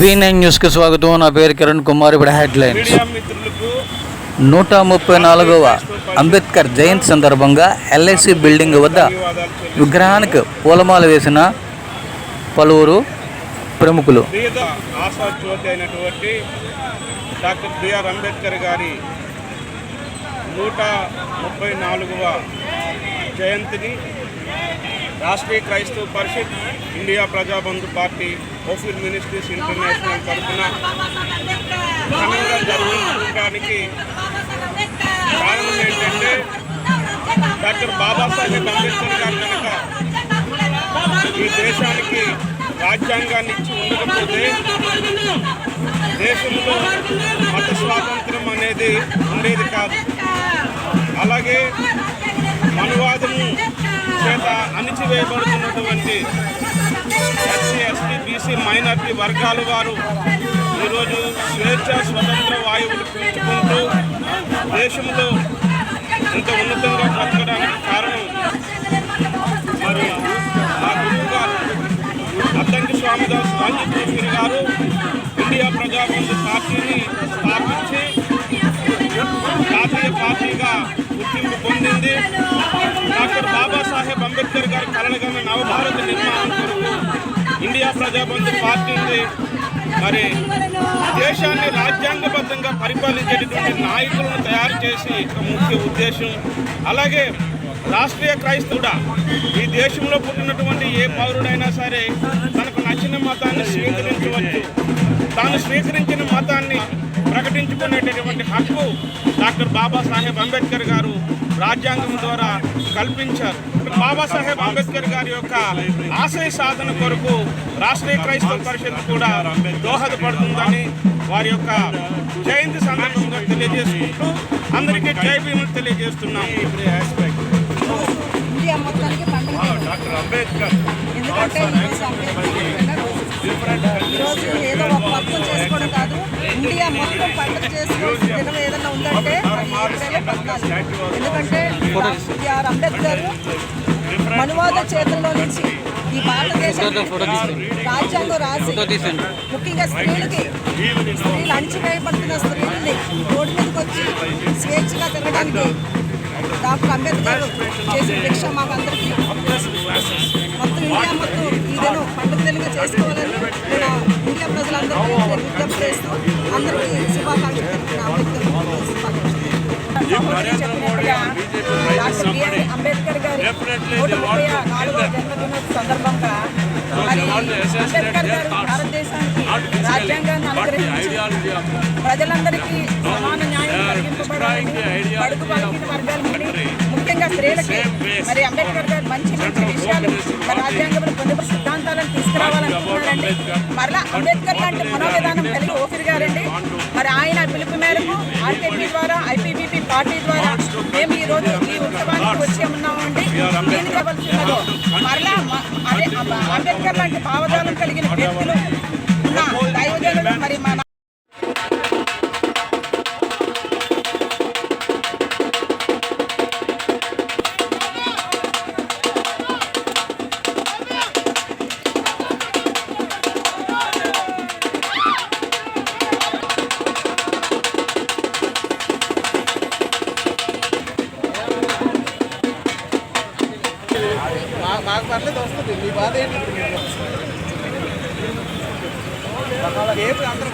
V nine న్యూస్కి స్వాగతం. నా పేరు కిరణ్ కుమార్. ఇప్పుడు హెడ్లైన్స్. నూట ముప్పై నాలుగవ అంబేద్కర్ జయంతి సందర్భంగా ఎల్ఐసి బిల్డింగ్ వద్ద విగ్రహానికి పూలమాల వేసిన పలువురు ప్రముఖులు. డాక్టర్ బిఆర్ అంబేద్కర్ గారి నూట ముప్పై నాలుగవ జయంతిని Rashtriya Kraistava Parishad India Prajabandhu party Ophir ministries international తరఫున ఘనంగా జరుపుకోవడానికి కారణం ఏంటంటే డాక్టర్ బాబాసాహెబ్ అంబేద్కర్ గారు కనుక ఈ దేశానికి రాజ్యాంగాన్ని ఇచ్చి ఉండకపోతే దేశంలో మత స్వాతంత్రం అనేది ఉండేది కాదు. అలాగే మనువాదము చేత అణిచివేయబడుతున్నటువంటి ఎస్సీ ఎస్టీ బీసీ మైనార్టీ వర్గాల వారు ఈరోజు స్వేచ్ఛ స్వతంత్ర వాయువులు పీల్చుకుంటూ దేశంలో ఇంత ఉన్నతంగా బతకడానికి కారణం మరి మా గురువు గారు అద్దంకి స్వామిదాస్ గాంధీ గారు. ఇండియా ప్రజాబంధు పార్టీని స్థాపించి జాతీయ పార్టీగా గుర్తింపు పొందింది. డాక్టర్ బాబాసాహెబ్ అంబేద్కర్ గారి కలలుగన్న నవభారత నిర్మాణం కొరకు ఇండియా ప్రజాబంధు పార్టీని మరి దేశాన్ని రాజ్యాంగబద్ధంగా పరిపాలించేటటువంటి నాయకులను తయారు చేసి ముఖ్య ఉద్దేశం. అలాగే రాష్ట్రీయ క్రైస్తవుడా ఈ దేశంలో పుట్టినటువంటి ఏ పౌరుడైనా సరే తనకు నచ్చిన మతాన్ని స్వీకరించవచ్చు. తాను స్వీకరించిన మతాన్ని ప్రకటించుకునేటటువంటి హక్కు డాక్టర్ బాబాసాహెబ్ అంబేద్కర్ గారు రాజ్యాంగం ద్వారా కల్పించారు. బాబాసాహెబ్ అంబేద్కర్ గారి యొక్క ఆశయ సాధన కొరకు రాష్ట్రీయ క్రైస్తవ పరిషత్ కూడా దోహదపడుతుందని వారి యొక్క జయంతి సందర్భంగా తెలియజేసుకుంటూ అందరికీ జై భీములు తెలియజేస్తున్నాం. డాక్టర్ అంబేద్కర్. ఎందుకంటే ఇండియా మొత్తం పండుగ చేసుకోవాల్సిన దినం ఏదైనా ఉందంటే అది ఏప్రిల్ పద్నాలుగు ఎందుకంటే బిఆర్ అంబేద్కర్ మనువాద చేతుల్లో నుంచి ఈ భారతదేశానికి రాజ్యాంగం రాసి ముఖ్యంగా స్త్రీలకి స్త్రీలు అణిచివేయబడుతున్న స్త్రీలని రోడ్డు మీదకి వచ్చి స్వేచ్ఛగా తిరగడానికి డాక్టర్ అంబేద్కర్ చేసిన దీక్ష మాకందరికీ మొత్తం ఇండియా మొత్తం ఈ దినం పండుగ తెలుగు చేసుకోవాలని నేను ఇండియా ప్రజలందరికీ విజ్ఞప్తి చేస్తూ అందరికీ శుభాకాంక్షలు అంబేద్కర్ డాక్టర్ బిఆర్ అంబేద్కర్ గారి నూట ముప్పై నాలుగవ జన్మదిన సందర్భంగా మరి అంబేద్కర్ గారు భారతదేశానికి రాజ్యాంగాన్ని అనుగ్రహించి ప్రజలందరికీ సమాన న్యాయం కలిగింపబడాలని ముఖ్యంగా స్త్రీలకి మరి అంబేద్కర్ గారు మంచి మంచి విషయాలు రాజ్యాంగంలో సిద్ధాంతాలను తీసుకురావాలనుకుంటున్నారండి మరలా అంబేద్కర్ లాంటి మనోవిధానం పిలుపు మేరకు ఆర్కేపీ ద్వారా ఐపీబీపీ పార్టీ ద్వారా మేము ఈ రోజు ఈ ఉత్సవానికి వచ్చి ఉన్నామండి దీనికి ఇవ్వాల్సినదో మరలా అంబేద్కర్ లాంటి భావజాలం కలిగిన వ్యక్తులు నాకు పర్లేదు వస్తుంది. మీ బాధ ఏంటి ఏం అందరూ